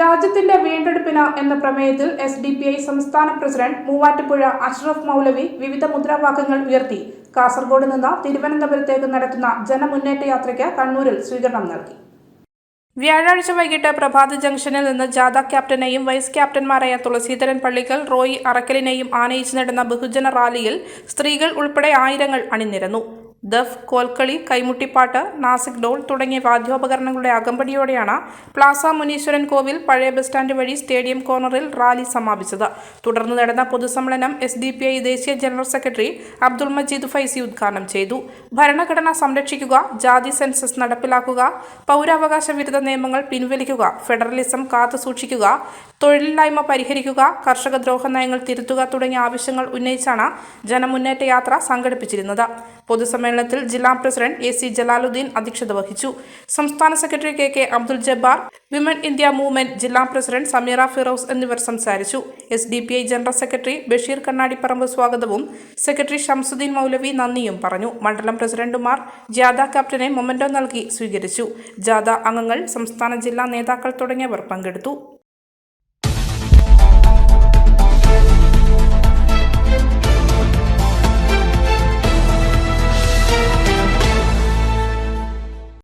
രാജ്യത്തിന്റെ വീണ്ടെടുപ്പിന് എന്ന പ്രമേയത്തിൽ എസ് ഡി പി ഐ സംസ്ഥാന പ്രസിഡന്റ് മൂവാറ്റുപുഴ അഷ്റഫ് മൗലവി വിവിധ മുദ്രാവാക്യങ്ങൾ ഉയർത്തി. കാസർഗോഡ് നിന്ന് തിരുവനന്തപുരത്തേക്ക് നടത്തുന്ന ജനമുന്നേറ്റ യാത്രയ്ക്ക് കണ്ണൂരിൽ സ്വീകരണം നൽകി. വ്യാഴാഴ്ച വൈകിട്ട് പ്രഭാത ജംഗ്ഷനിൽ നിന്ന് ജാഥ ക്യാപ്റ്റനെയും വൈസ് ക്യാപ്റ്റന്മാരായ തുളസീധരൻ പള്ളിക്കൽ റോയി അറക്കലിനെയും ആനയിച്ച് നടന്ന ബഹുജന റാലിയിൽ സ്ത്രീകൾ ഉൾപ്പെടെ ആയിരങ്ങൾ അണിനിരന്നു. ദഫ് കോൽക്കളി കൈമുട്ടിപ്പാട്ട് നാസിക് ഡോൾ തുടങ്ങിയ വാദ്യോപകരണങ്ങളുടെ അകമ്പടിയോടെയാണ് പ്ലാസ മുനീശ്വരൻ കോവിൽ പഴയ ബസ് സ്റ്റാൻഡ് വഴി സ്റ്റേഡിയം കോർണറിൽ റാലി സമാപിച്ചത്. തുടർന്ന് നടന്ന പൊതുസമ്മേളനം എസ് ഡി പി ഐ ദേശീയ ജനറൽ സെക്രട്ടറി അബ്ദുൾ മജീദ് ഫൈസി ഉദ്ഘാടനം ചെയ്തു. ഭരണഘടന സംരക്ഷിക്കുക ജാതി സെൻസസ് നടപ്പിലാക്കുക പൗരാവകാശ വിരുദ്ധ നിയമങ്ങൾ പിൻവലിക്കുക ഫെഡറലിസം കാത്തുസൂക്ഷിക്കുക തൊഴിലില്ലായ്മ പരിഹരിക്കുക കർഷക ദ്രോഹ നയങ്ങൾ തിരുത്തുക തുടങ്ങിയ ആവശ്യങ്ങൾ ഉന്നയിച്ചാണ് ജനമുന്നേറ്റ യാത്ര സംഘടിപ്പിച്ചിരുന്നത്. പൊതുസമ്മേളനത്തിൽ ജില്ലാ പ്രസിഡന്റ് എ സി ജലാലുദ്ദീൻ അധ്യക്ഷത വഹിച്ചു. സംസ്ഥാന secretary K K Abdul Jabbar women India movement ജില്ലാ പ്രസിഡന്റ് സമീറ ഫിറോസ് എന്നിവർ സംസാരിച്ചു. S D P I general secretary Basheer Kannadiparamba സ്വാഗതവും സെക്രട്ടറി ഷംസുദ്ദീൻ മൗലവി നന്ദിയും പറഞ്ഞു. മണ്ഡലം പ്രസിഡന്റുമാർ ജാഥ ക്യാപ്റ്റനെ മൊമെന്റോ നൽകി സ്വീകരിച്ചു. ജാഥ അംഗങ്ങൾ സംസ്ഥാന ജില്ലാ നേതാക്കൾ തുടങ്ങിയവർ പങ്കെടുത്തു.